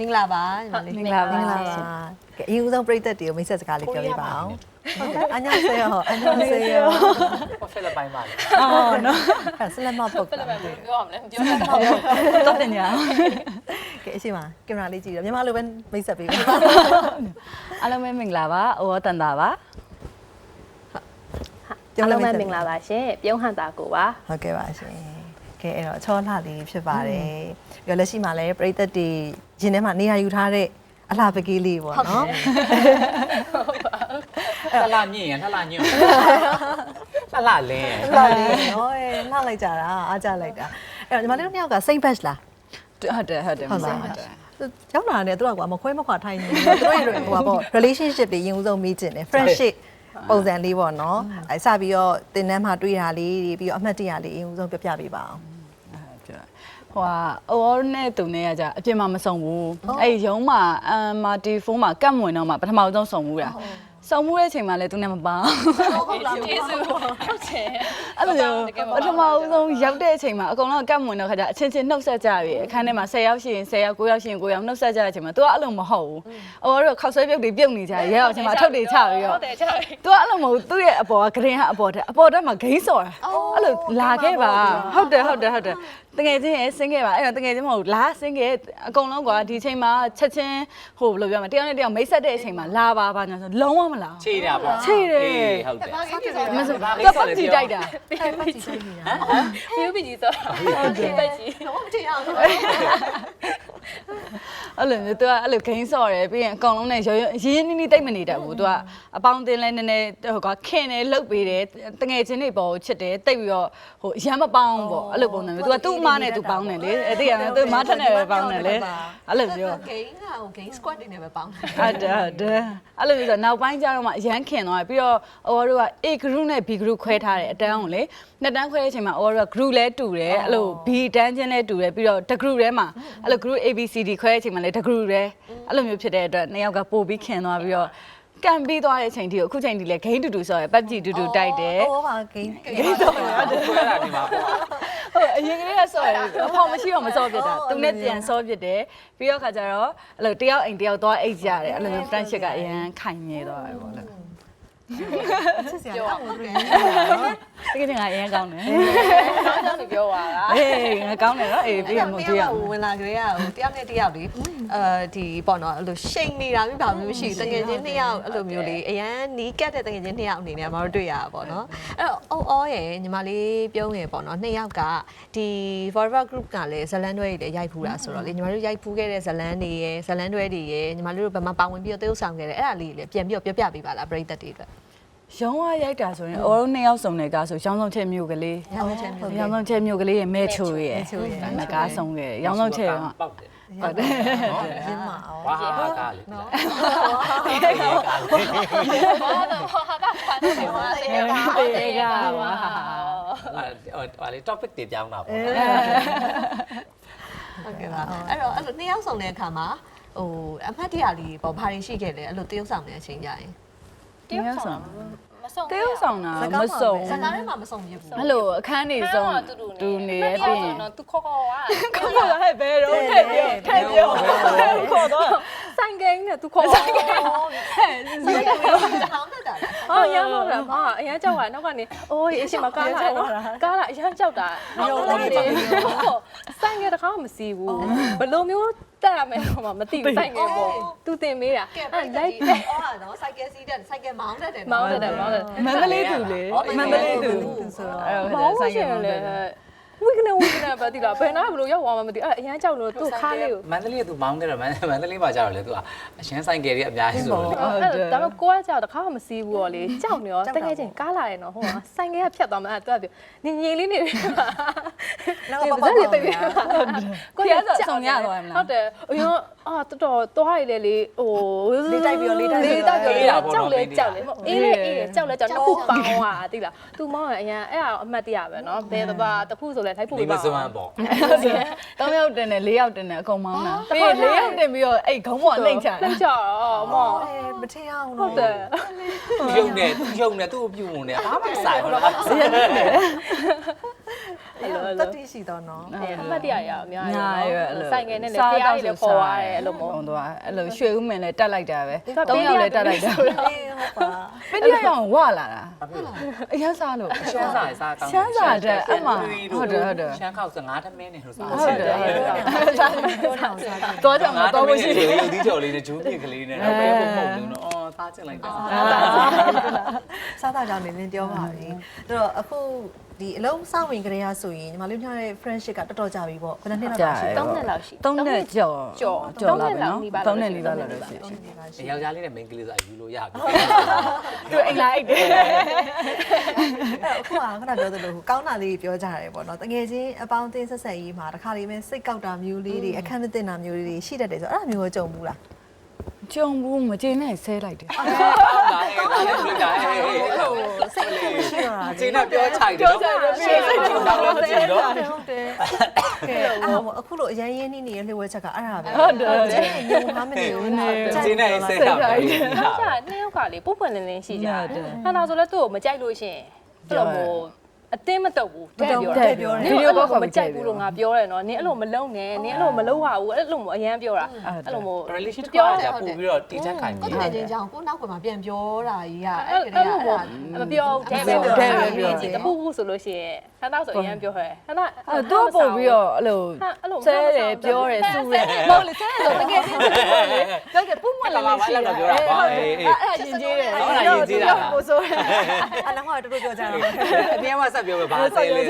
မင်္ဂလာပါညီမလေးမင်္ဂလာပါမင်္ဂလာပါကဲအရင်ဦးဆုံးပြိသက်တွေကိုမိတ်ဆက်စကားလေးပြောပြပါအောင်အညာဆေယောအညာဆေယောဟောဖိလစ်ပိုင်ပါလေအော်နော်အဲဆလမပုတ်တာပြောရမလဲမပြောတတ်တော့တော့တင်ညာကဲအရှိမကင်မရာလေးကြည့်ရမြန်မာလိုပဲမိတ်ဆက်ပေးပါအားလုံးပဲမင်္ဂလာပါအိုရောတန်တာပါအားလုံးပဲမင်္ဂလာပါရှင်ပြုံးဟန်တာကိုပါဟုတ်ကဲ့ပါရှင် ကဲအဲ့တော့အချောလှလေးဖြစ်ပါတယ်ပြီးတော့လက်ရှိမှာလည်းပြိသက်တွေရင်ထဲမှာနေရာယူထားတဲ့အလှပကလေးလေးပေါ့နော်လှလှမြင့်ရင်လှလှညွန့်လှလှလင်းလှလေးနော်အေးလှလိုက်ကြတာအားကြလိုက်တာအဲ့တော့ညီမလေးတို့နှစ်ယောက်က same batch လားဟုတ်တယ်ဟုတ်တယ်ဟုတ်လားဟုတ်တယ်ရောက်လာတယ်သူကကွာမခွဲမခွာထိုင်နေတယ်သူတို့ရဲ့ဟိုပါပေါ့ relationship တွေရင်ဦးဆုံးမိကျင်တယ် friendship ပုံစံလေးပေါ့နော်အဲစပြီးတော့တင်တန်းမှာတွေ့တာလေးတွေပြီးတော့အမှတ်တရလေးရင်ဦးဆုံးပြပြပေးပါအောင် ဟိုဟာအိုရောနဲ့သူနဲ့ကကြအပြင်မှာမစုံဘူးအဲ့ရုံးမှာအမ်မာတီဖုန်းမှာကတ်မဝင်တော့မှပထမဆုံးစုံမှုတာစုံမှုတဲ့အချိန်မှာလည်းသူနဲ့မပန်းဟုတ်လားကျေးဇူးဟုတ်ချင်အဲ့လိုမျိုးပထမဆုံးရောက်တဲ့အချိန်မှာအကုန်လုံးကတ်မဝင်တော့ခါကျအချင်းချင်းနှုတ်ဆက်ကြပြီအခန်းထဲမှာ10ယောက်ရှိရင်10ယောက်9ယောက်ရှိရင်9ယောက်နှုတ်ဆက်ကြတဲ့အချိန်မှာ तू ကအဲ့လိုမဟုတ်ဘူးအိုရောခောက်ဆွဲပြုတ်တွေပြုတ်နေကြရဲအောင်အချိန်မှာအထုပ်တွေချပြီးတော့ဟုတ်တယ်ချာ။ तू အဲ့လိုမဟုတ်သူ့ရဲ့အပေါ်ကဂရင်ကအပေါ်တက်အပေါ်တက်မှာဂိမ်းစော်တာ။အဲ့လိုလာခဲ့ပါ။ဟုတ်တယ်ဟုတ်တယ်ဟုတ်တယ်။ တကယ်ချင်းရဲ့ဆင်းခဲ့ပါအဲ့တော့တကယ်ချင်းမဟုတ်လာဆင်းခဲ့အကုန်လုံးကွာဒီအချိန်မှာချက်ချင်းဟိုဘယ်လိုပြောမလဲတယောက်နဲ့တယောက်မိတ်ဆက်တဲ့အချိန်မှာလာပါပါညာဆိုလုံးဝမလာ ခြေတာပေါ့ ခြေတယ် ဟုတ်တယ် မဆိုတော့ပတ်ကြည့်တိုက်တာ အဲ့ပတ်ကြည့်နေတာ ပြူပီကြီးဆိုဟုတ်တယ်ပဲကြီး တော့မထင်အောင် အဲ့လိုမျိုး तू ကအဲ့လိုဂိမ်းစော်တယ်ပြီးရင်အကောင်လုံးနဲ့ရောရရင်းနှီးနှီးတိတ်မနေတတ်ဘူး तू ကအပေါင်းအသင်းလဲနည်းနည်းဟိုကခင်တယ်လှုပ်ပေးတယ်တငယ်ချင်းတွေပေါ်ကိုချစ်တယ်တိတ်ပြီးတော့ဟိုရမ်းမပေါင်းပေါ့အဲ့လိုပုံစံမျိုး तू ကသူ့အမ နဲ့ तू ပေါင်းတယ်လေအဲ့ဒီကနေ့ तू မထက်နဲ့ပဲပေါင်းတယ်လေအဲ့လိုမျိုးဂိမ်းကဟိုဂိမ်း squad တွေနဲ့ပဲပေါင်းတယ်ဟုတ်တယ်ဟုတ်တယ်အဲ့လိုမျိုးဆိုတော့နောက်ပိုင်းကျတော့မှအရန်ခင်သွားတယ်ပြီးတော့အော်တို့က A group နဲ့ B group ခွဲထားတယ်အတန်းကိုလေနှစ်တန်းခွဲတဲ့အချိန်မှာအော်တို့က group လဲတူတယ်အဲ့လို B တန်းချင်းလဲတူတယ်ပြီးတော့တစ် group ထဲမှာအဲ့လို group A B C D ခွဲတဲ့အချိန်မှာလဲတစ် group ထဲအဲ့လိုမျိုးဖြစ်တဲ့အတွက်နှစ်ယောက်ကပို့ပြီးခင်သွားပြီးတော့ ကန်ပြီးသွားတဲ့အချိန်ထိကိုအခုချိန်ထိလဲ game တူတူဆိုရယ် PUBG တူတူတိုက်တယ်ဟိုပါဂိမ်းဂိမ်းတော့ရတယ်ခွဲတာဒီမှာပေါ့ဟုတ်အရင်ကလေးကစော်ရယ်အဖောင်မရှိတော့မစော်ဖြစ်တာသူနဲ့ပြန်စော်ဖြစ်တယ်ပြီးတော့ခါကျတော့အဲ့လိုတယောက်အိမ်တယောက်သွားအိတ်ကြရတယ်အဲ့လိုမျိုး friendship ကအရန်ခိုင်မြဲသွားတယ်ပေါ့လေ ချစ်စရာကောင်းတယ် တကယ်ချင်းကအရင်ကောင်းတယ်ဆောင်းကြောင်းပြောသွားတာအေးငါကောင်းတယ်နော်အေးပြီးရမို့ကြည့်ရအောင်ဝင်လာကြရဟိုတယောက်နဲ့တယောက်လေအဲဒီပေါ့နော်အဲ့လိုရှိန်နေတာမျိုးဘာမျိုးမရှိဘူးတကယ်ချင်းနှစ်ယောက်အဲ့လိုမျိုးလေအရန်နီးကတ်တဲ့တကယ်ချင်းနှစ်ယောက်အနေနဲ့မတို့တွေ့ရတာပေါ့နော်အဲ့တော့အော်အော်ရယ်ညီမလေးပြုံးရယ်ပေါ့နော်နှစ်ယောက်ကဒီ Forever Group ကလည်းဇလန်တွဲတွေလည်းရိုက်ဖူးတာဆိုတော့လေညီမတို့ရိုက်ဖူးခဲ့တဲ့ဇလန်တွေရယ်ဇလန်တွဲတွေရယ်ညီမတို့တို့ဘယ်မှာပါဝင်ပြီးတော့တရုပ်ဆောင်ခဲ့တယ်အဲ့ဒါလေးလည်းပြန်ပြီးတော့ပြောပြပေးပါလားပရိသတ်တွေအတွက် ရုံးဝရိုက်တာဆိုရင်အော်တို့နှစ်ယောက်စုံတဲ့ကားဆိုရောင်းဆုံးချက်မျိုးကလေးရောင်းဆုံးချက်မျိုးကလေးရောင်းဆုံးချက်မျိုးကလေးရဲ့မဲချိုရဲ့မဲချိုရဲ့ငါကားဆုံးခဲ့ရောင်းဆုံးချက်ရောပေါက်တယ်ဟုတ်တယ်နော်ရင်းမအောင်ဝါဟာကားလေနော်ဘာတော့ဟာတာဖာနေပါတေကပါဟာလေ topic တွေပြောင်းတာပေါ့ဟုတ်ကဲ့ပါအဲ့တော့အဲ့လိုနှစ်ယောက်ဆောင်တဲ့အခါမှာဟိုအမှတ်တရလေးပေါ့ဘာတွေရှိခဲ့လဲအဲ့လိုတရုပ်ဆောင်တဲ့အချိန်ကြရင် တယောက်ဆောင်မဆုံးတယောက်ဆောင်တာမစုံစကားထဲမှာမဆုံးပြဘူးအဲ့လိုအခန်းနေဆုံးတူနေရပြီးရင်တော့သူခေါ်ခေါ်อ่ะခေါ်လာဟဲ့ဘယ်တော့ထည့်ပြောထည့်ပြောခေါ်တော့ဆိုင်ကိန်းနဲ့သူခေါ်ဆိုင်ကိန်းစကားထဲမှာဟောင်းတတ်တာလားအော်ရမ်းတော့တာဟာအရန်ကြောက်တာနောက်ကနေအိုးအရှင်မကားလာနော်ကားလာအရန်ကြောက်တာဆိုင်ကတခါမစီဘူးဘယ်လိုမျိုးတက်ရမယ်တော့မသိဘူးဆိုင်ကပေါ့သူတင်မေးတာကဲအဲ့လိုလိုက်က်အော်နော်စိုက်ကယ်စီးတဲ့စိုက်ကယ်မောင်းတတ်တယ်မောင်းတယ်မောင်းတယ်မန္တလေးတူလေမန္တလေးတူဆိုတော့အဲ့မောင်းရှင်လေ ဝိကနေဝိကနေပါတိလားဘယ်နာဘလို့ရောက်သွားမှမသိအဲ့အရန်ကြောက်လို့သူ့ခါလေးကိုမန္တလေးကသူမောင်းခဲ့တော့မန္တလေးမှာကြတော့လေသူကအရှင်းဆိုင်ကယ်တွေအများကြီးဆိုတော့လေအဲ့ဒါပေမဲ့ကိုကကြောက်တခါမှမစီးဘူးတော့လေကြောက်နေရောတကယ်ချင်းကားလာတယ်နော်ဟိုကဆိုင်ကဲဖြတ်သွားမှအဲ့သူကပြောနင်ငိမ့်လေးနေပြီနောက်ကဘာပါလဲပြပြကိုရဆိုဆောင်ရသွားမလားဟုတ်တယ်အရင်အာတော်တော်သွားရလေလေဟိုလေးတိုက်ပြီးတော့လေးတိုက်ပြီးလေးတော့တိုက်ပြီးတော့ကြောက်လေကြောက်လေအေးလေအေးလေကြောက်လေကြောက်နှစ်ခုပေါင်းသွားတာသိလားသူမောင်းရအရင်အဲ့ဒါအမှတ်တရပဲနော်ဘယ်တပါတစ်ခုဆိုလဲထိုက်ဖို့ဒီမပါစွမ်းပေါ့၃ယောက်တင်တယ်၄ယောက်တင်တယ်အကုန်မောင်းတာပြီးရင်၄ယောက်တင်ပြီးတော့အဲ့ခေါင်းပေါ်နှိမ့်ချတာနှိမ့်ချတော့မောင်းအဲမထင်အောင်ဟုနော်တ်တယ်သူယုံနေသူယုံနေသူ့ကိုပြုံနေအားမဆိုင်ဘူးလား အဲ့လိုအဲ့တလိုတိရှိတော့နော်အဲ့အမှတ်တရရအများညာကြီးရွယ်ပဲအဲ့လိုဆိုင်ငယ်နဲ့လည်းဖျားရည်လည်းခေါ်ရတယ်အဲ့လိုမျိုးဟုတ်တော့အဲ့လိုရွှေဦးမင်းလည်းတက်လိုက်တာပဲဒါသုံးယောက်လည်းတက်လိုက်တာအေးဟုတ်ပါပင်းရရောင်ဝလာတာအရန်စားလို့ရှမ်းစာစားကောင်းရှမ်းစာတဲ့အမှဟုတ်တယ်ဟုတ်တယ်ရှမ်းခောက်စငါးသမင်းနဲ့ဟိုစားဟုတ်တယ်ဟုတ်တယ်ပြောနေအောင်စားကြည့်တော့ကြောင့်မတော့ဘူးရှိတယ်ရုပ်သီးကြော်လေးနဲ့ဂျူးပြစ်ကလေးနဲ့တော့ပဲပုံပုံလုံးတော့အော်သားချင်လိုက်တာစားတာကြောင့်နေလင်းပြောပါပြီအဲ့တော့အခု ဒီအလုံးစောင့်ဝင်ကြရဆိုရင်ညီမလေးတို့ရဲ့ friendship ကတော်တော်ကြာပြီပေါ့ဘယ်နှစ်နှစ်လောက်ရှိ3နှစ်လောက်ရှိသုံးနှစ်ကျော်ကျော်ကျော်လာပြီသုံးနော်နှစ်လောက်သုံးနှစ်နီးပါးနီးလာပါးတော့ရှိရှိ။ယောက်ျားလေးနဲ့မိန်းကလေးဆိုယူလို့ရပြီသူအိမ်လာအိတ်တယ်အဲ့အခုကခဏပြောသလိုကောင်းတာလေးပြောကြရတယ်ပေါ့နော်တကယ်ချင်းအပေါင်းအသင်းဆက်ဆက်ရေးမှာတစ်ခါလေးပဲစိတ်ကောက်တာမျိုးလေးတွေအခက်မသိတာမျိုးလေးတွေရှိတတ်တယ်ဆိုတော့အဲ့ဒါမျိုးကိုကြုံဘူးလား ကြုံဘူးမကျေနဲ့ဆဲလိုက်တယ်။ဒါလည်းဒါလည်းပြကြဟဲ့ဟဲ့ဟဲ့စိတ်ကမရှိတော့တာ။ကျင်းတော့ပြောချိုက်တယ်နော်။ရှင်းစိတ်ကြည့်တော့လည်းမကြည့်တော့ဟုတ်တယ်ကဲအဲ့ဒါမို့အခုလိုအရင်ရင်းနှီးနေတဲ့လှည့်ဝဲချက်ကအဲ့ဒါပဲဟုတ်တယ်ကျင်းညုံမှမနေဘူး။ကျင်းနဲ့ဆဲတာပဲနောက်ကျနှစ်ယောက်ကလေပုတ်ပွင့်လင်းလင်းရှိကြတယ်။ခဏဆိုလဲသူ့ကိုမကြိုက်လို့ရှင်အဲ့လိုမျိုး အတင်းမတုတ်ဘူးတဲ့ပြောတယ်။နင်အဲ့လိုမကြိုက်ဘူးလို့ငါပြောတယ်နော်။နင်အဲ့လိုမလုံနဲ့နင်အဲ့လိုမလုံပါဘူးအဲ့လိုမျိုးအရန်ပြောတာ။အဲ့လိုမျိုး relation ပြောတာပို့ပြီးတော့တီချက်ခိုင်ကိုပြီယ်တကယ်ချင်းကြောင်ကိုနောက်ကွယ်မှာပြန်ပြောတာကြီးကအဲ့အဲ့အဲ့ဒါလိုမျိုးမပြောတဲ့ပဲတပူပူဆိုလို့ရှိရင်ခဏဆိုအရန်ပြောဟဲ့ခဏအဲ့တော့ပို့ပြီးတော့အဲ့လိုအဲ့လိုဆဲတယ်ပြောတယ်စူတယ်မဟုတ်လေဆဲတယ်ဆိုတကယ်ချင်းသူပြောလေပြောတယ်ပုံမှန်လည်းရှိတယ်အဲ့ဒါရင်ကြီးတယ်ပို့ဆိုတယ်အလငါတို့တို့ပြောကြတာ။အပြင်မှာဆက်ပြောပဲဘာဆဲလဲ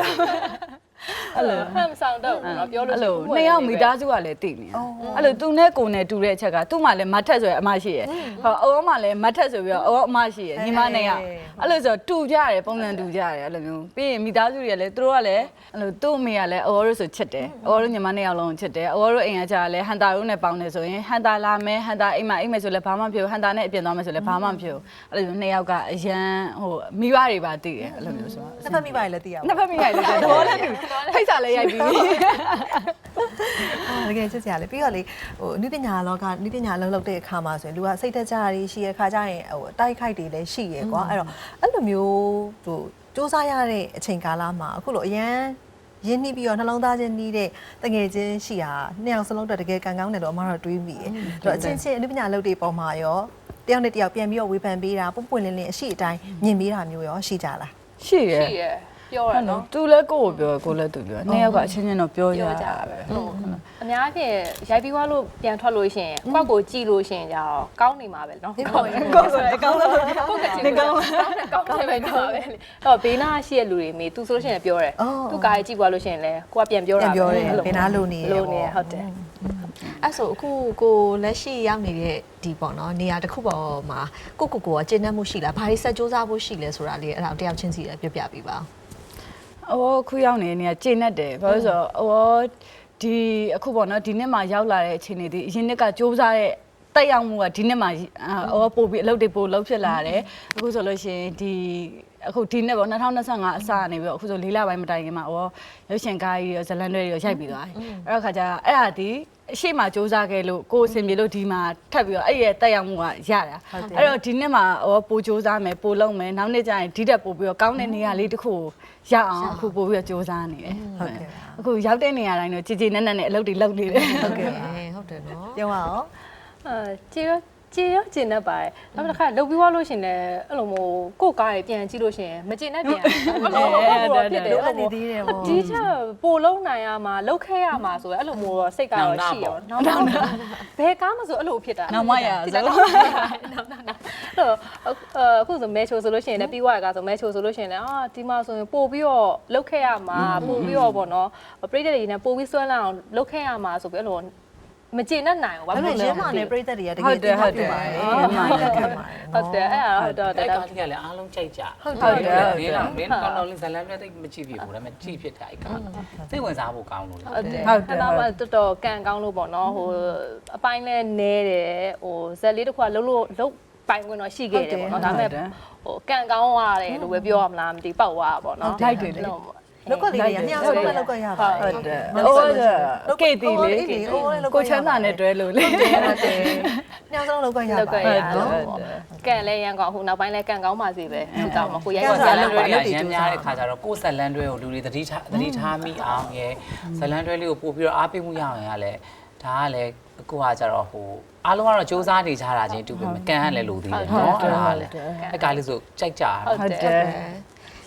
အဲ့လိုဟမ်ဆောင်တော့နော်ပြောလို့အဲ့လိုနှစ်ယောက်မိသားစုကလည်းတည်နေတယ်အဲ့လိုသူနဲ့ကိုနဲ့တူတဲ့အချက်ကသူ့မှာလည်းမတ်ထက်ဆိုရအမရှိရယ်ဟောအောမှာလည်းမတ်ထက်ဆိုပြီးတော့အောအမရှိရယ်ညီမနှစ်ယောက်အဲ့လိုဆိုတူကြတယ်ပုံစံတူကြတယ်အဲ့လိုမျိုးပြီးရင်မိသားစုတွေကလည်းသူတို့ကလည်းအဲ့လိုသူ့အမေကလည်းအောတို့ဆိုချစ်တယ်အောတို့ညီမနှစ်ယောက်လုံးချစ်တယ်အောတို့အိမ်ကကြာလည်းဟန်တာတို့နဲ့ပေါင်းနေဆိုရင်ဟန်တာလာမယ်ဟန်တာအိမ်မှာအိမ်မယ်ဆိုလည်းဘာမှမဖြစ်ဘူးဟန်တာနဲ့အပြင်သွားမယ်ဆိုလည်းဘာမှမဖြစ်ဘူးအဲ့လိုနှစ်ယောက်ကအရန်ဟိုမိဘတွေပါတည်တယ်အဲ့လိုမျိုးဆိုတော့တစ်ဖက်မိပါလေသိရပါနှစ်ဖက်မိရိုက်လို့သဘောလည်းတူဖိတ်စာလည်းရိုက်ပြီးပြီတကယ်ချစ်စရာလေပြီးတော့လေဟိုနည်းပညာလောကနည်းပညာလုံးလုပ်တဲ့အခါမှာဆိုရင်လူကစိတ်သက်ကြရရှိရခါကြရင်ဟိုအတိုက်ခိုက်တွေလည်းရှိရကွာအဲ့တော့အဲ့လိုမျိုးဟိုစူးစမ်းရတဲ့အချိန်ကာလမှာအခုလိုအရန်ရင်းနှီးပြီးတော့နှလုံးသားချင်းနှီးတဲ့တငယ်ချင်းရှိတာနှစ်ယောက်စလုံးတော့တကယ်ကံကောင်းတယ်လို့အမတို့တွေးမိတယ်အဲ့တော့အချင်းချင်းအနည်းပညာလုပ်တဲ့ပုံမှာရောတယောက်နဲ့တယောက်ပြန်ပြီးတော့ဝေဖန်ပေးတာပွပွင့်လင်းလင်းအရှိအတိုင်းမြင်ပေးတာမျိုးရောရှိကြလားရှိရရှိရ ပြောရအဲ့နော်နော်သူလည်းကိုယ့်ကိုပြောကိုယ်လည်းသူပြောနှစ်ယောက်ကအချင်းချင်းတော့ပြောကြပြောကြတာတာပဲပဲအများဖြင့်ရိုက်ပြီးသွားလို့ပြန်ထွက်လို့ရှိရင်ကိုယ့်ကိုကြည့်လို့ရှိရင်じゃကောင်းနေမှာပဲနော်ဒီပေါ်ရင်ကိုယ်ဆိုလည်းအကောင်းဆုံးကိုယ့်ကကြည့်လို့ကောင်းတယ်ကောင်းတယ်ပဲကောင်းပဲလေအဲ့တော့ဘေးနာရှိတဲ့လူတွေမေသူဆိုလို့ရှိရင်ပြောတယ်သူကားကြည့်သွားလို့ရှိရင်လဲကိုကပြန်ပြောပြတာန်ပြောတယ်ဘယ်နာလို့နေလို့နေဟုတ်တယ်အဲ့ဆိုအခုကိုလက်ရှိရောက်နေတဲ့ဒီပေါ့နော်နေရာတစ်ခုပေါ်မှာကိုကိုကိုကကျင့်တတ်မှုရှိလားဘာတွေဆက်စူးစမ်းဖို့ရှိလဲဆိုတာလေးအဲ့ဒါတယောက်ချင်းစီပြောပြပေးပါ အော်ခုရောက်နေနေကျင့်တတ်တယ်ဘာလို့ဆိုတော့အော်ဒီအခုပေါ့နော်ဒီနှစ်မှာရောက်လာတဲ့အချိန်တွေဒီအရင်နှစ်ကစူးစမ်းတဲ့တက်ရောက်မှုကဒီနှစ်မှာအော်ပို့ပြီးအလုပ်တွေပို့လုပ်ဖြစ်လာတယ်အခုဆိုလို့ရှိရင်ဒီအခုဒီနှစ်ပေါ့2025အစကနေပြီးတော့အခုဆို၄လပိုင်းမတိုင်ခင်မှာအော်ရုပ်ရှင်ကားကြီးရောဇလန်တွေရောရိုက်ပြီးသွားတယ်အဲ့တော့ခါကျအဲ့ဒါဒီ အရှိမစူးစမ်းခဲ့လို့ကိုယ်အဆင်ပြေလို့ဒီမှာထပ်ပြီးတော့အဲ့ရဲ့တက်ရောက်မှုကရတာအဲ့တော့ဒီနှစ်မှာအော်ပိုစူးစမ်းမယ်ပိုလုပ်မယ်နောက်နှစ်ကျရင်ဒီတက်ပို့ပြီးတော့ကောင်းတဲ့နေရာလေးတစ်ခုကိုရအောင်အခုပို့ပြီးတော့စူးစမ်းနေတယ်ဟုတ်ကဲ့ပါအခုရောက်တဲ့နေရာတိုင်းတော့ကြည်ကြည်နက်နက်နဲ့အလုပ်တွေလုပ်နေတယ်ဟုတ်ကဲ့ဟုတ်တယ်နော်ပြောပါအောင်အဲကျေရ ကျေရကျင်တတ်ပါတယ်နောက်တစ်ခါလုတ်ပြီးသွားလို့ရှိရင်လည်းအဲ့လိုမျိုးကိုယ်ကားတွေပြန်ကြည့်လို့ရှိရင်မကျင်တတ်ပြန်အဲ့လိုမျိုးဖြစ်တယ်လိုအအဲ့ပ်လိုနေမျိုးသေးတယ်ပေါ့ဒီချက်ပိုလုံးနိုင်ရမှာလုတ်ခဲရမှာဆိုရင်အဲ့လိုမျိုးတော့စိတ်ကတော့ရှိရောနောက်နောက်ဘယ်ကားမှဆိုအဲ့လိုဖြစ်တာနောက်မှရဒီဆိုလောက်နောက်နောက်နောက်အဲ့အခုဆိုမဲချိုဆိုလို့ရှိရင်လည်းပြီးွားရကဆိုမဲချိုဆိုလို့ရှိရင်လည်းအာဒီမှာဆိုရင်ပို့ပြီးတော့လုတ်ခဲရမှာပို့ပြီးတော့ပေါ့နော်ပြိတ္တတွေနဲ့ပို့ပြီးဆွဲလာအောင်လုတ်ခဲရမှာဆိုပြီးအဲ့လို မကျေနပ်နိုင်ဘူးဘာဘာလို့ဖြစ်လဲလဲရင်းမာနဲ့ပြိသက်တွေကတကဟုယ်တ်တယ်ဟုတ်တယ်ပါတယ်ဟုတ်တယ်ဟုတ်တယ်ပါတယ်ဟုတ်တယ်အဲ့ဒါဟုတ်တော့။တိုက်တော်ကားလေးကလည်းအားလုံးကြိုက်ကြ။ဟုတ်ဟုတ်တယ်။ဒီတော့မင်းကောင်းတော့လေးဇလန်ပြတိတ်မကြည့်ဖြစ်ဘူးဒါပေမဲ့ကြည့်ဖြစ်တယ်အဲ့ကား။စိတ်ဝင်စားဖို့ကောင်းလို့လေဟုတ်တယ်ဟုတ်တယ်ခဏမှတော်တော်ကန်ကောင်းလို့ပေါ့နော်ဟိုအပိုင်းလဲနဲတယ်ဟိုဇက်လေးတစ်ခုကလှုပ်လို့လှုပ်ပိုင်ဝင်တော့ရှိခဲ့တယ်ပေါ့နော်ဒါပေမဲ့ဟိုကန်ကောင်းရတယ်လို့ပဲပြောရမလားမသိပောက်သွားတာပေါ့နော်လိုက်တယ်လေ လောက်ကလေးတွေအများဆုံးပဲလောက်ကရပါဟုတ်တယ်အိုးကေတီလေအိုးလေးကိုချမ်းသာနဲ့တွဲလို့လေဟုတ်တယ်ညောင်စလုံးလောက်ခွင့်ရလောက်ပါခဲ့တရယ်နော်နော်ကန်လဲရန်ကောင်းဟိုနောက်ပိုင်းလဲကန်ကောင်းပါစေပဲသူတောင်းမကိုရိုက်ကိုပါယ်ဇဇာလလန်န်တွဲတွေရရမ်းများတဲ့ခါကျတော့ကိုယ်ဇလန်တွဲကိုလူတွေသတိထားသတိထားမိအောင်ရယ်ဇလန်တွဲလေးကိုပို့ပြီးတော့အားပေးမှုရအောင်ရလဲဒါကလည်းကိုကကြတော့ဟိုအားလုံးကတော့စူးစမ်းနေကြတာချင်းတူပဲကန်ကလည်းလိုသေးတယ်နော်အဲ့ဒါလည်းအဲ့ကားလေးဆိုကြိုက်ကြတာဟုတ်တယ်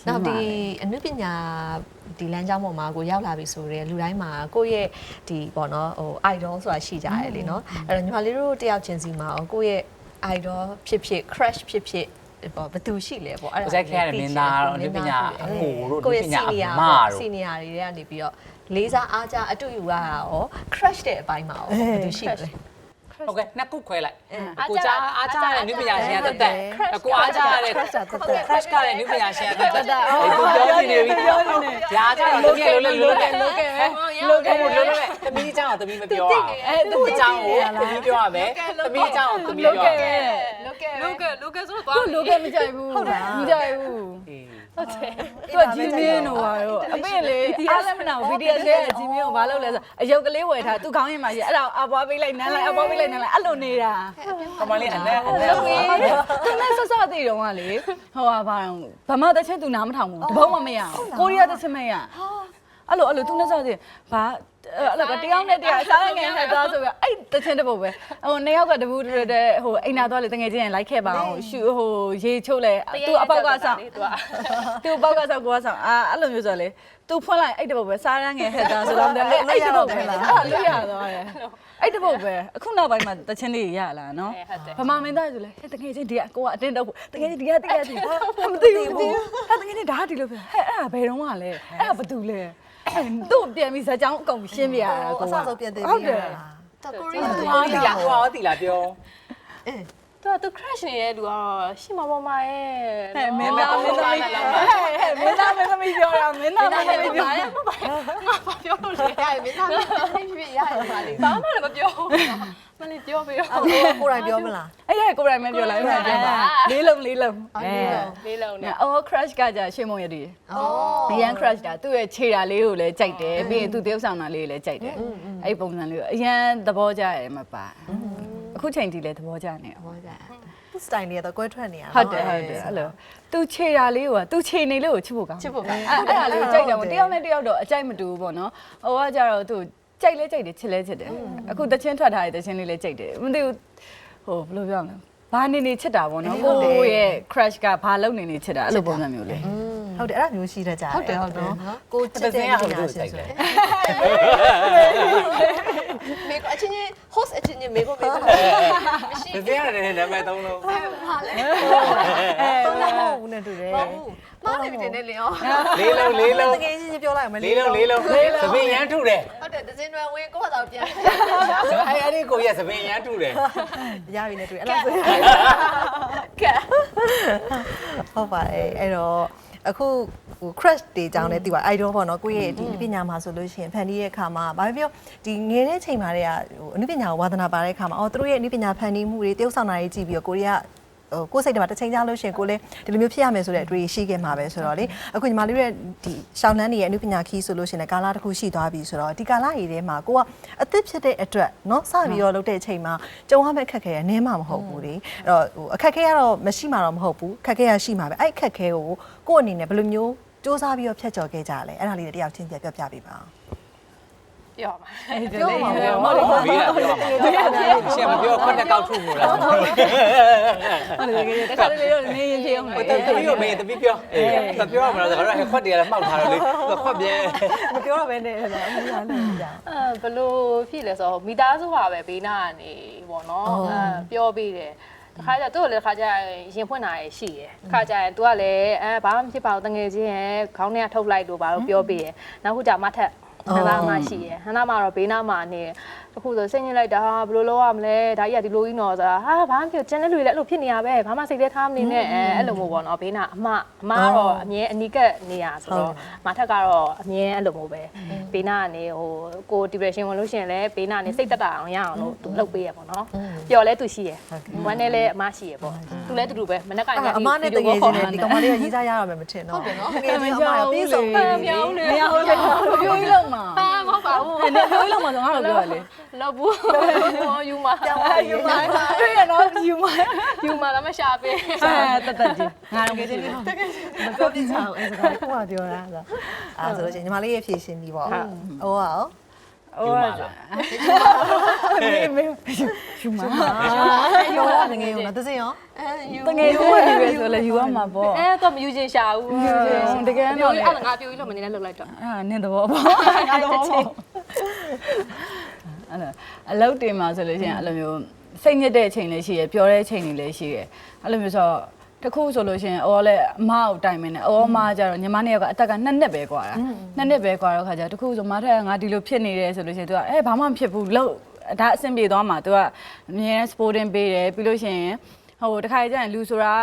နောက်ဒီအနုပညာဒီလမ်းကြောင်းပေါ်မှာကိုရောက်လာပြီဆိုတော့လူတိုင်းမှာကိုယ့်ရဲ့ဒီပေါ့နော်ဟို idol ဆိုတာရှိကြတယ်လေနော်အဲ့တော့ညီမလေးတို့တယောက်ချင်းစီမှာကိုယ့်ရဲ့ idol ဖြစ်ဖြစ် crush ဖြစ်ဖြစ်ပေါ့ဘသူရှိလဲပေါ့အဲ့ဒါဇက်ခဲရမင်းသားတော့ဒီပညာအကိုတို့ဒီပညာအမတို့စီနီယာတွေကနေပြီးတော့လေးစားအားကြအတူယူရတာရော crush တဲ့အပိုင်းမှာရောဘသူရှိလဲ ဟုတ်ကဲ့နှစ်ခုခွဲလိုက်ကိုကြားအားကြတဲ့နုပညာရှင်ကတက်တက်ကိုအားကြတဲ့ crush ကလည်းနုပညာရှင်ကတက်တက်အဲ့ကိုပြောနေပြီပြောနေတယ်ညာကြတော့လုံးလုံးလုံးလုံးလုံးကဲလုံးကဲလုံးလုံးတမီးအကြောင်းကိုတမီးမပြောအောင်အဲ့သူ့အကြောင်းကိုတမီးပြောရမယ်တမီးအကြောင်းကိုတမီးပြောရမယ်လုကဲလုကဲလုကဲဆိုတော့ကိုလိုကမကြိုက်ဘူးဟုတ်လားမကြိုက်ဘူးဟုတ်တယ် သူကဂျင်းမင်းတို့ပါတော့အမေလေအားလည်းမနာဘူး BTS ရဲ့ဂျင်းမင်းကိုဘာလုပ်လဲဆိုအယုတ်ကလေးဝယ်ထားသူခေါင်းရင်မှာရှိအဲ့ဒါအပွားပေးလိုက်နန်းလိုက်အပွားပေးလိုက်နန်းလိုက်အဲ့လိုနေတာကမလေးအနဲ့အနဲ့ဟုတ်ပြီသူနဲ့ဆော့ဆော့သေးတော့ကလေဟိုဟာဘာဗမာတချင်းသူနားမထောင်ဘူးတဘောမှမရအောင်ကိုရီးယားတချင်းမရအဲ့လိုအဲ့လိုသူနဲ့ဆော့သေးဘာ အဲ့လိုတယောက်နဲ့တယောက်စားငယ်ဟဲ့သွားဆိုပြီးအဲ့တချင်းတပုတ်ပဲဟိုနှစ်ယောက်ကတပူးတဲ့ဟိုအိမ်နာသွားလေတငယ်ချင်းလိုက်ခဲ့ပါအောင်ရှူဟိုရေချုပ်လဲသူအပေါက်ကဆောင်သူကသူ့ဘောက်ကဆောက်ကိုကဆောက်အာအဲ့လိုမျိုးဆိုလေသူဖွင့်လိုက်အဲ့တပုတ်ပဲစားရမ်းငယ်ဟက်တာဆိုတော့အဲ့အဲ့တပုတ်ပဲလားအဲ့လွတ်ရသွားတယ်အဲ့တပုတ်ပဲအခုနောက်ပိုင်းမှာတချင်းလေးရလာနော်ဟုတ်တယ်ဗမာမင်းသားဆိုလေဟဲ့တကယ်ချင်းဒီကကိုကအတင်းတော့တကယ်ချင်းဒီကတကယ်ချင်းဟာမသိဘူးဟဲ့တကယ်ချင်းဒါကဒီလိုပဲဟဲ့အဲ့ဒါဘယ်တော့မှလဲအဲ့ဒါဘာတူလဲအဲ့ သူ့ပြန်ပြီးဇာကြောင်းအကုန်ရှင်းပြရတာကိုအဆောက်အအုံပြန်သိဟုတ်ပြီးတယ်ရတာတော့ကိုရီးယားဟောတီလာဟောတီလာပြောသူကသူ crush နေတဲ့လူကတော့ရှိမှာပေါ်မှာရဲ့ဟဲ့မင်းသားမင်းသမီး ဟဲ့ဟဲ့မင်းသားမင်းသမီးပြောတာမင်းသားမင်းသမီးပြောတာပြောလို့လေရရမင်းသားဖြစ်ဖြစ်ရရပါလိမ့်ဘာမှလည်းမပြောမလေးပြောပြီးတော့ကိုကိုယ်တိုင်ပြောမလားအဲ့ဒါကိုယ်တိုင်မပြောလိုက်မှပြောပါလေးလုံးလေးလုံးအဲလေးလုံးနဲ့အော် crush ကကြာရှင်းမုံရည်အရန် crush တာသူ့ရဲ့ခြေတာလေးကိုလည်းကြိုက်တယ်ပြီးရင်သူတယောက်ဆောင်တာလေးကိုလည်းကြိုက်တယ်အဲ့ပုံစံလေးကိုအရန်သဘောကျတယ်မပါအခုချိန်ထိလည်းသဘောကျနေအောင်ဟောကြ သူစတိုင်လေးကတော့ကွဲထွက်နေရတာဟုတ်တယ်ဟုတ်တယ်အဲ့လိုသူခြေတာလေးကိုသူခြေနေလို့ကိုချစ်ဖို့ကောင်းချစ်ဖို့ကောင်းအဲ့အဲ့ဒါလေးကိုကြိုက်တယ်ပေါ့တယောက်နဲ့တယောက်တော့အကြိုက်မတူဘူးပေါ့နော်ဟိုကကြတော့သူကြိုက်လဲကြိုက်တယ်ချစ်လဲချစ်တယ်အခုတချင်းထွက်ထားတဲ့တချင်းလေးလည်းကြိုက်တယ်မသိဘူးဟိုဘယ်လိုပြောမလဲဘာနေနေချစ်တာပေါ့နော်ကိုယ့်ရဲ့ crush ကဘာလုပ်နေနေချစ်တာအဲ့လိုပုံစံမျိုးလေဟုတ်တယ်အဲ့ဒါမျိုးရှိတတ်ကြတယ်ဟုတ်တယ်ဟုတ်တယ်ကိုချတစ်စတဲ့င်းညာအောင်ရှင်လို့ဆိုစိုက်တယ် မေကအချင်းချင်း host အချင်းချင်းမေကိုမေကိုမရှိတစင်းရတယ်နာမည်သုံးလုံးဘာလဲတော့လည်းမဟုတ်ဘူးနဲ့တူတယ်ဘာဘူးမားနေပြီတင်နေလင်းအောင်လေးလုံးလေးလုံးတကယ်ချင်းပြောလိုက်မယ်လေးလုံးလေးလုံးသပင်ရမ်းထုတယ်ဟုတ်တယ်တစင်းတွေဝင်ကိုယ့်ဘာသာပြန်အဲ့အဲ့ဒီကိုရသပင်ရမ်းထုတယ်ရပြီနဲ့တူအဲ့လိုဆိုကဲဟုတ်ပါတယ်အဲ့တော့ အခုဟို crush တွေကြောင်းလဲဒီပါ idol ပေါ့နော်ကိုယ့်ရဲ့ဒီပညာမှာဆိုလို့ရှိရင်ဖန်တီးရဲ့အခါမှာဘာဖြစ်ပြောဒီငယ်တဲ့ချိန်မှာတည်းကဟိုအနုပညာကိုဝါသနာပါတဲ့အခါမှာအော်သူတို့ရဲ့အနုပညာဖန်တီးမှုတွေတယောက်ဆောင်တာတွေကြည့်ပြီးတော့ကိုရီးယား ဟိုကိုယ်စိတ်ထဲမှာတစ်ချိန်ကြာလို့ရှိရင်ကိုလည်းဒီလိုမျိုးဖြစ်ရမယ်ဆိုတဲ့အတွေ့အရှိခဲ့မှာပဲဆိုတော့လေအခုညီမလေးရဲ့ဒီရှောင်းလန်းနေရဲ့အနုပညာခီးဆိုလို့ရှိရင်လည်းကာလာတစ်ခုရှိသွားပြီဆိုတော့ဒီကာလာရည်ထဲမှာကိုကအသစ်ဖြစ်တဲ့အတွက်เนาะစပြီးတော့လုပ်တဲ့အချိန်မှာကြုံရမယ့်အခက်အခဲကနည်းမှမဟုတ်ဘူးလေအဲ့တော့ဟိုအခက်အခဲကတော့မရှိမှတော့မဟုတ်ဘူးအခက်အခဲကရှိမှာပဲအဲ့အခက်အခဲကိုကိုယ့်အနေနဲ့ဘယ်လိုမျိုးစူးစမ်းပြီးတော့ဖြတ်ကျော်ခဲ့ကြလဲအဲ့ဒါလေးတယောက်ချင်းပြပြောပြပေးပါဦး ပြောမှာပြောပါဦးမဟုတ်ဘူးဘေးကပြောရှင်မပြောခွက်ကောက်ထုလို့လားဟုတ်တယ်တခါတလေတော့နေရင်ဖြစ်အောင်တပီးကိုမေးတပီးပြောအေးတပြောမှာတော့ဒါကတော့ခွက်တည်းလည်းမှောက်ထားတော့လေခွက်ပြဲမပြောတော့ဘဲနဲ့ဟဲ့လားအများနဲ့ကြာအဲဘလို့ဖြစ်လဲဆိုတော့မိသားစုပါပဲဘေးနာကနေပေါ့နော်အဲပြောပြီးတယ်တခါကျသူ့ကိုလည်းတစ်ခါကျရင်ဖွင့်တာရရှိတယ်။ခါကျရင် तू ကလည်းအဲဘာမှမဖြစ်ပါဘူးတငယ်ချင်းရဲ့ခေါင်းထဲကထုတ်လိုက်လို့ဘာလို့ပြောပြီးရယ်။နောက်ခုကျမထက် ဟန်နာမှရှိရယ်။ဟန်နာမှတော့ဘေးနာမှာနေ တခုဆိုစိတ်ညစ်လိုက်တာဘယ်လိုလုပ်ရမလဲဒါကြီးကဒီလိုကြီးနော်ဆိုတာဟာဘာမှမဖြစ်ကျန်တဲ့လူတွေလည်းအဲ့လိုဖြစ်နေရပဲဘာမှစိတ်ထဲထားမနေနဲ့အဲအဲ့လိုမျိုးပေါ့နော်ဘေးနာအမအမကတော့အမြဲအနီးကပ်နေရဆိုတော့မထက်ကတော့အမြဲအဲ့လိုမျိုးပဲဘေးနာကနေဟိုကို depression ဝင်လို့ရှိရင်လည်းဘေးနာနေစိတ်တက်တာအောင်ရအောင်လို့သူလုပ်ပေးရပေါ့နော်ပျော်လဲသူရှိရဝမ်းနဲ့လည်းအမရှိရပေါ့သူလည်းတူတူပဲမနေ့ကညအမနဲ့တကယ်ချင်းနဲ့ဒီကောင်မလေးကရေးစားရတော့မယ်မထင်တော့ဟုတ်တယ်နော်တကယ်ချင်းအမကပြီးဆုံးမရဘူးလေမရဘူးလေပြောကြီးလုံးမှာအာမဟုတ်ပါဘူးနေပြောလို့မှဆိုငါတို့ပြောရလေ လောဘူးဟောယူမှာယူမှာတွေ့ရတော့ယူမယူမှာတော့မရှာပေးအဲတတ်တတ်ကြီးငါတို့မရှိဘူးမပြောပြချင်အောင်အဲစကားကိုကပြောတာဆိုအဲဆိုလို့ချင်းညီမလေးရဲ့ဖြည့်ရှင်ပြီပေါ့ဟိုရောဟိုကမေမေယူမရောငငယ်ရောနော်သစင်ရောတငယ်ယူနေပဲဆိုလဲယူရမှာပေါ့အဲတော့မယူချင်ရှာဘူးတကယ်ပြောတော့လို့အဲ့ဒါငါပြောလို့မနေနဲ့လှုပ်လိုက်တော့အာနင်းတော့ပေါ့ငါတော့ပေါ့ အဲ့လိုအလုပ်တင်မှာဆိုလို့ရှိရင်အဲ့လိုမျိုးစိတ်ညစ်တဲ့အချိန်လည်းရှိရယ်ပြောတဲ့အချိန်တွေလည်းရှိရယ်အဲ့လိုမျိုးဆိုတော့တခုဆိုလို့ရှိရင်အော်လဲအမကိုတိုင်မင်းနဲ့အော်အမကျတော့ညီမနှစ်ယောက်ကအသက်ကနှစ်နှစ်ပဲကွာတာနှစ်နှစ်ပဲကွာတော့ခါကျတခုဆိုမထက်ငါဒီလိုဖြစ်နေတယ်ဆိုလို့ရှိရင် तू ကအဲဘာမှမဖြစ်ဘူးလို့ဒါအဆင်ပြေသွားမှာ तू ကအမြဲ sporting ပေးတယ်ပြီးလို့ရှိရင်ဟိုတခါကျရင်လူဆိုတာ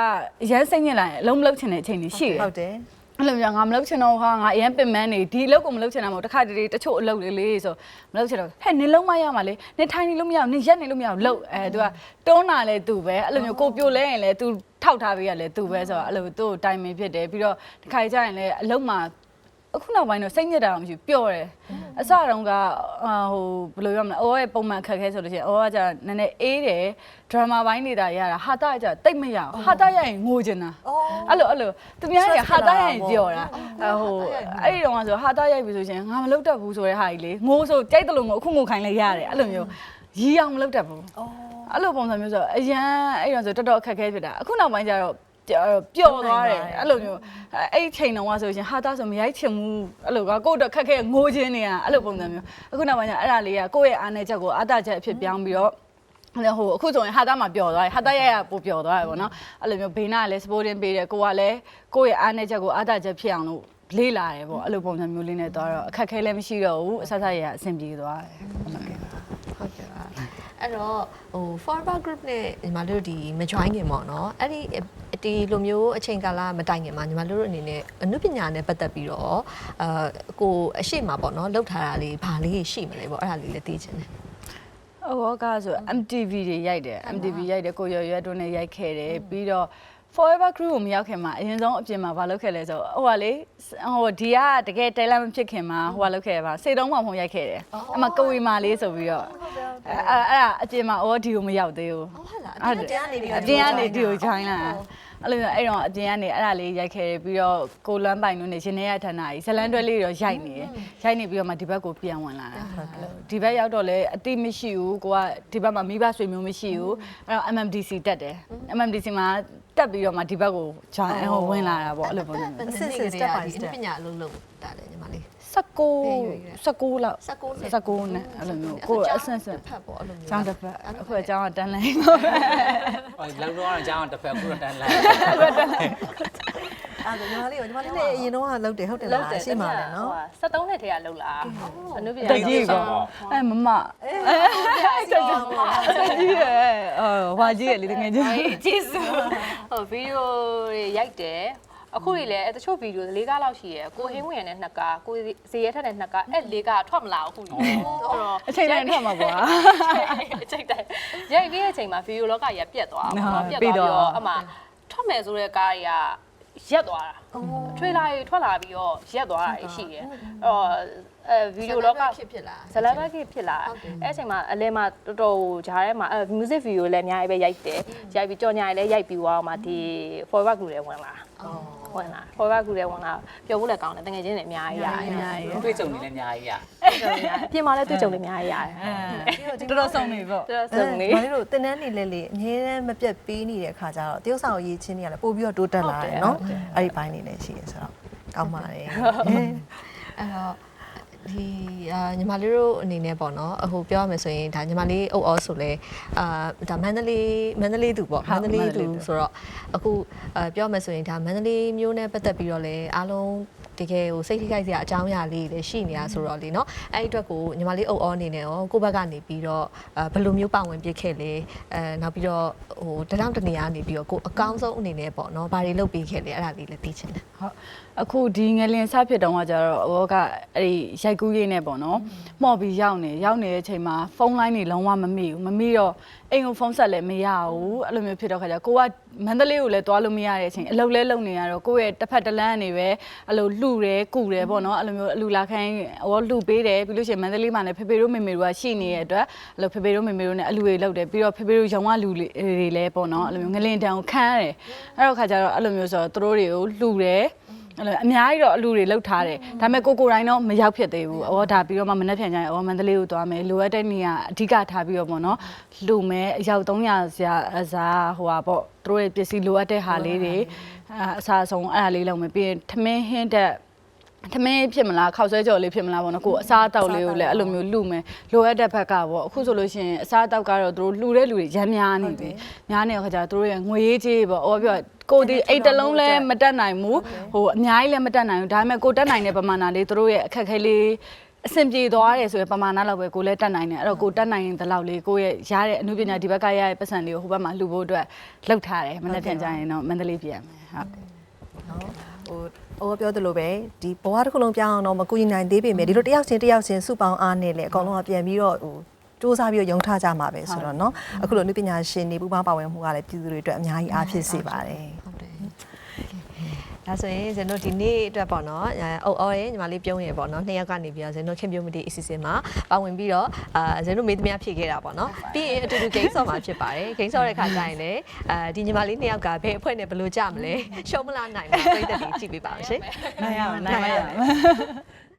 ရမ်းစိတ်ညစ်လာရင်အလုံးမလုံးချင်တဲ့အချိန်တွေရှိတယ်ဟုတ်တယ် အဲ့လိုမျိုးငါမလုပ်ချင်တော့ဟာငါအရင်ပင်မန်းနေဒီအလုပ်ကိုမလုပ်ချင်တာမဟုတ်တခါတလေတချို့အလုပ်လေးလေးဆိုမလုပ်ချင်တော့ဟဲ့နင်လုံးမရမှာလေနင်ထိုင်နေလို့မရဘူးနင်ရက်နေလို့မရဘူးလှုပ်အဲသူကတွန်းတာလဲသူပဲအဲ့လိုမျိုးကိုပြိုလဲရင်လဲသူထောက်ထားပေးရလဲသူပဲဆိုတော့အဲ့လိုသူ့ကိုတိုင်ပင်ဖြစ်တယ်ပြီးတော့တခါကြရင်လဲအလုပ်မှာ အခုနောက်ပိုင်းတော့စိတ်ညစ်တာတော့မရှိဘူးပျော့တယ်အစတုန်းကအာဟိုဘယ်လိုပြောမလဲအော်ရဲ့ပုံမှန်ခက်ခဲဆိုလို့ရှိရင်အော်ကကြာနည်းနည်းအေးတယ်ဒရမာပိုင်းနေတာရတာဟာတာကြာတိတ်မရအောင်ဟာတာရရင်ငိုချင်တာအဲ့လိုအဲ့လိုသူများတွေကဟာတာရရင်ပျော့တာအဟိုအဲ့ဒီတော့ကဆိုဟာတာရိုက်ပြီဆိုရှင်ငါမလုပ်တတ်ဘူးဆိုတဲ့ဟာကြီးလေငိုးဆိုကြိုက်တယ်လို့ငိုအခုငိုခိုင်းလဲရတယ်အဲ့လိုမျိုးရီအောင်မလုပ်တတ်ဘူးအဲ့လိုပုံစံမျိုးဆိုအရန်အဲ့တော့ဆိုတော်တော်အခက်ခဲဖြစ်တာအခုနောက်ပိုင်းကျတော့ ပျော့သွားတယ်အဲ့လိုမျိုးအဲ့ဒီချိန်တော့ကဆိုရှင်ဟာတာဆိုမရိုက်ချင်ဘူးအဲ့လိုကကိုယ့်တော့ခက်ခဲငိုချင်းနေရအဲ့လိုပုံစံမျိုးအခုနောက်ပိုင်းကျအဲ့ဒါလေးကကိုယ့်ရဲ့အားနည်းချက်ကိုအားတာချက်အဖြစ်ပြောင်းပြီးတော့အဲ့ဟိုအခုဆိုရင်ဟာတာမှာပျော်သွားတယ်ဟာတာရရပိုပျော်သွားတယ်ပေါ့နော်အဲ့လိုမျိုးဘေးနာကလည်း sporting ပေးတယ်ကိုကလည်းကိုယ့်ရဲ့အားနည်းချက်ကိုအားတာချက်ဖြစ်အောင်လို့လေးလာတယ်ပေါ့အဲ့လိုပုံစံမျိုးလေးနဲ့သွားတော့အခက်ခဲလည်းမရှိတော့ဘူးအဆဆရရအဆင်ပြေသွားတယ်ဟုတ်ကဲ့ပါ အဲ့တော့ဟို Forever Group နဲ့ညီမတို့ဒီမ join ခင်ပေါ့နော်အဲ့ဒီဒီလိုမျိုးအချိန်ကာလမတိုင်ခင်မှာညီမတို့အနေနဲ့အနုပညာနဲ့ပတ်သက်ပြီးတော့အာကိုအရှိမပေါ့နော်လောက်ထားတာလေးဘာလေးရှိမလဲပေါ့အဲ့ဒါလေးလည်းသိချင်တယ်ဟိုကဆို MTV တွေရိုက်တယ် MTV ရိုက်တယ်ကိုရွယ်ရွယ်တို့နဲ့ရိုက်ခဲ့တယ်ပြီးတော့ Forever Crew ကိုမရောက်ခင်မှာအရင်ဆုံးအပြင်မှာဘာလုပ်ခဲ့လဲဆိုဟိုကလေဟိုဒီကတကယ်တဲလာမဖြစ်ခင်မှာဟိုကလုပ်ခဲ့ပါစေတုံးမှမဟုတ်ရိုက်ခဲ့တယ်အမကိုဝီမာလေးဆိုပြီးတော့အဲ့အဲ့ဒါအပြင်မှာအော်ဒီကိုမရောက်သေးဘူးဟုတ်လားအဲ့ဒါအပြင်ကနေဒီကို join လာ အဲ့လိုမျိုးအဲ့တော့အပြင်ကနေအဲ့ဒါလေးရိုက်ခဲ့တယ်ပြီးတော့ကိုလွမ်းပိုင်တို့နေရှင်နေရဌာနကြီးဇလန်တွဲလေးတော့ရိုက်နေတယ်ရိုက်နေပြီးတော့မှဒီဘက်ကိုပြန်ဝင်လာတာဒီဘက်ရောက်တော့လေအတိမရှိဘူးကိုကဒီဘက်မှာမိဘဆွေမျိုးမရှိဘူးအဲ့တော့ MMDC တက်တယ် MMDC မှာတက်ပြီးတော့မှဒီဘက်ကို join ဟိုဝင်လာတာပေါ့အဲ့လိုပုံစံဘယ်မျိုးနှစ်နှစ်ကလေးကဒီအနုပညာအလုံးလုံးတာလေညီမလေး 19 19လောက်19နှစ်19နဲ့အဲ့လိုမျိုးကိုအဆင့်ဆင့်ဖတ်ပေါ့အဲ့လိုမျိုးကျောင်းတစ်ဖက်အခုအကျောင်းကတန်းလိုက်ဟိုလောက်တော့အကြောင်းတစ်ဖက်ခုတော့တန်းလိုက်အဲ့ဒါညီမလေးကိုညီမလေးနဲ့အရင်တော့ကလုပ်တယ်ဟုတ်တယ်လားရှိမှလည်းနော်73နှစ်ထဲကလှုပ်လာအနုပညာတကြီးပေါ့အဲမမတကြီးရဲ့အော်ဟွာကြီးရဲ့လေတကယ်ကြီးဂျေစုဟိုဗီဒီယိုတွေရိုက်တယ် အခုတွေလည်းတချို့ဗီဒီယိုလေးကားလောက်ရှိရယ်ကိုဟင်းဝင်ရတဲ့နှစ်ကားကိုဇေယျထက်တဲ့နှစ်ကားအဲ့လေးကားထွက်မလာဘူးခုကြီးအဲ့တော့အချိန်တိုင်းထွက်မှာကွာအချိန်တိုင်းရိုက်ပြီးတဲ့အချိန်မှာဗီဒီယိုလောကကြီးပြက်သွားအောင်ဟုတ်ပြက်ပြီးသွားတော့ပြီးတော့အမှထွက်မယ်ဆိုတဲ့ကားတွေကရက်သွားတာထွေးလာရီထွက်လာပြီးတော့ရက်သွားတာရှိတယ်အဲ့တော့ အဲဗီဒီယိုလောကဖြစ်ဖြစ်လားဇလန်ဘက်ကဖြစ်လာအဲ့အချိန်မှာအလဲမှာတော်တော်ဂျားထဲမှာအဲ music video လည်းအများကြီးပဲရိုက်တယ်ရိုက်ပြီးကြော်ညာလည်းရိုက်ပြီးသွားအောင်မှဒီ forward group လည်းဝင်လာဝင်လာ forward group လည်းဝင်လာပျော်ဖို့လည်းကောင်းတယ်တကယ်ချင်းလည်းအများကြီးရတယ်အများကြီးတွေ့ကြုံနေလည်းအများကြီးရအပြင်မှာလည်းတွေ့ကြုံလည်းအများကြီးရတယ်အဲတော်တော်ဆုံးနေပေါ့တော်တော်စုံနေညီမလေးတို့တင်တန်းနေလဲလေအငြင်းတမ်းမပြတ်ပေးနေတဲ့ခါကျတော့တရုတ်ဆောင်ရေးချင်းတွေကလည်းပို့ပြီးတော့တိုးတက်လာတယ်နော်အဲ့ဒီဘိုင်းနေလည်းရှိရဆိုတော့ကောင်းပါတယ်အဲ့တော့ ဒီအာညီမလေးတို့အနေနဲ့ပေါ့နော်အခုပြောရမယ်ဆိုရင်ဒါညီမလေးအုပ်အောဆိုလဲအာဒါမန္တလေးမန္တလေးသူပေါ့မန္တလေးသူဆိုတော့အခုအာပြောရမယ်ဆိုရင်ဒါမန္တလေးမျိုးနဲ့ပတ်သက်ပြီးတော့လဲအားလုံး တကယ်ဟိုစိတ်ထိခိုက်စရာအကြောင်းအရာလေးတွေရှိနေတာဆိုတော့လေနော်အဲ့ဒီအတွက်ကိုညီမလေးအုပ်အောအနေနဲ့ရောကိုယ့်ဘက်ကနေပြီးတော့ဘယ်လိုမျိုးပါဝင်ပြစ်ခဲ့လဲအဲနောက်ပြီးတော့ဟိုတထောင်တနေရာနေပြီးတော့ကိုအကောင်းဆုံးအနေနဲ့ပေါ့နော်ဘာတွေလုပ်ပေးခဲ့လဲအဲ့ဒါလေးလည်းသိချင်တယ်ဟုတ်အခုဒီငလင်စဖြစ်တုန်းကကျတော့ဘောကအဲ့ဒီရိုက်ကူးရေးနဲ့ပေါ့နော်မှော်ပြီးရောက်နေရောက်နေတဲ့အချိန်မှာဖုန်းလိုင်းတွေလုံးဝမမိဘူးမမိတော့ အိမ်ကိုဖုန်းဆက်လည်းမရဘူးအဲ့လိုမျိုးဖြစ်တော့ခါကျကိုကမန္တလေးကိုလည်းသွားလို့မရတဲ့အချိန်အလုပ်လဲလုပ်နေရတော့ကိုယ့်ရဲ့တစ်ဖက်တစ်လမ်းကနေပဲအဲ့လိုလှူတယ်ကူတယ်ပေါ့နော်အဲ့လိုမျိုးအလူလာခိုင်းဟောလှူပေးတယ်ပြီးလို့ရှိရင်မန္တလေးမှာလည်းဖေဖေတို့မေမေတို့ကရှိနေတဲ့အတွက်အဲ့လိုဖေဖေတို့မေမေတို့နဲ့အလူတွေလုပ်တယ်ပြီးတော့ဖေဖေတို့ရောင်ဝလူတွေလည်းပေါ့နော်အဲ့လိုမျိုးငလင်တန်ကိုခန်းရတယ်အဲ့တော့ခါကျတော့အဲ့လိုမျိုးဆိုတော့သူတို့တွေကိုလှူတယ် အဲ့လိုအများကြီးတော့အလူတွေလှုပ်ထားတယ်ဒါပေမဲ့ကိုကိုတိုင်းတော့မရောက်ဖြစ်သေးဘူးအော်ဒါပြီးတော့မှမနေ့ပြန်ကြရင်အော်မန္တလေးကိုသွားမယ်လိုအပ်တဲ့နေရာအဓိကထားပြီးတော့ပေါ့နော်လူမဲအယောက်300ဆရာအစားဟိုပါပေါ့သူတို့ရဲ့ပစ္စည်းလိုအပ်တဲ့ဟာလေးတွေအအစားဆုံးအဲ့ဒါလေးလုပ်မယ်ပြီးရင်ထမင်းဟင်းတဲ့ သမင်းဖြစ်မလားခောက်ဆွဲကြော်လေးဖြစ်မလားပေါ့နော်ကိုအစားအသောက်လေးကိုလည်းအဲ့လိုမျိုးလှူမယ်လိုအပ်တဲ့ဘက်ကပေါ့အခုဆိုလို့ရှိရင်အစားအသောက်ကတော့သူတို့လှူတဲ့လူတွေရမ်းများနေပြီများနေတဲ့ခါကျတော့သူတို့ရဲ့ငွေရေးကြေးပေါ့အော်ပြောကိုဒီအိတ်တစ်လုံးလည်းမတက်နိုင်ဘူးဟိုအများကြီးလည်းမတက်နိုင်ဘူးဒါပေမဲ့ကိုတက်နိုင်တဲ့ပမာဏလေးသူတို့ရဲ့အခက်အခဲလေးအဆင်ပြေသွားတယ်ဆိုရင်ပမာဏလောက်ပဲကိုလည်းတက်နိုင်တယ်အဲ့တော့ကိုတက်နိုင်တဲ့လောက်လေးကိုရဲ့ရတဲ့အမှုပညာဒီဘက်ကရတဲ့ပတ်စံလေးကိုဟိုဘက်မှာလှူဖို့အတွက်လှုပ်ထားတယ်မနေ့ပြန်ကြရင်တော့မန္တလေးပြန်မယ်ဟုတ်နော် ဟိုဟိုပြောသလိုပဲဒီဘဝတစ်ခုလုံးပြောင်းအောင်တော့မကူညီနိုင်သေးပေမဲ့ဒီလိုတယောက်ချင်းတယောက်ချင်းစုပေါင်းအားနဲ့လေအကောင်လုံးကပြန်ပြီးတော့ဟိုစူးစမ်းပြီးတော့ယုံထားကြမှာပဲဆိုတော့เนาะအခုလိုနုပညာရှင်တွေပူပေါင်းပါဝင်မှုကလည်းပြည်သူတွေအတွက်အများကြီးအားဖြစ်စေပါတယ် ဟုတ်တယ် ဒါဆိုရင်ဇင်တို့ဒီနေ့အတွက်ပေါ့နော်အဲအုပ်အော်ရဲ့ညီမလေးပြုံးရပေါ့နော်နှစ်ယောက်ကနေပြီးတော့ဇင်တို့ခင်ပြုံးမတီအစီအစဉ်မှာပါဝင်ပြီးတော့အာဇင်တို့မေးသမျှဖြေခဲ့တာပေါ့နော်ပြီးရင်အတူတူဂိမ်းဆော့မှာဖြစ်ပါတယ်ဂိမ်းဆော့တဲ့ခါကျရင်လည်းအဲဒီညီမလေးနှစ်ယောက်ကဘယ်အဖွဲ့နဲ့ဘယ်လိုကြမလဲရှုံးမလားနိုင်မလားပြည့်တဲ့တီကြည့်ပေးပါအောင်ရှင်နိုင်ရမယ်နိုင်ရမယ်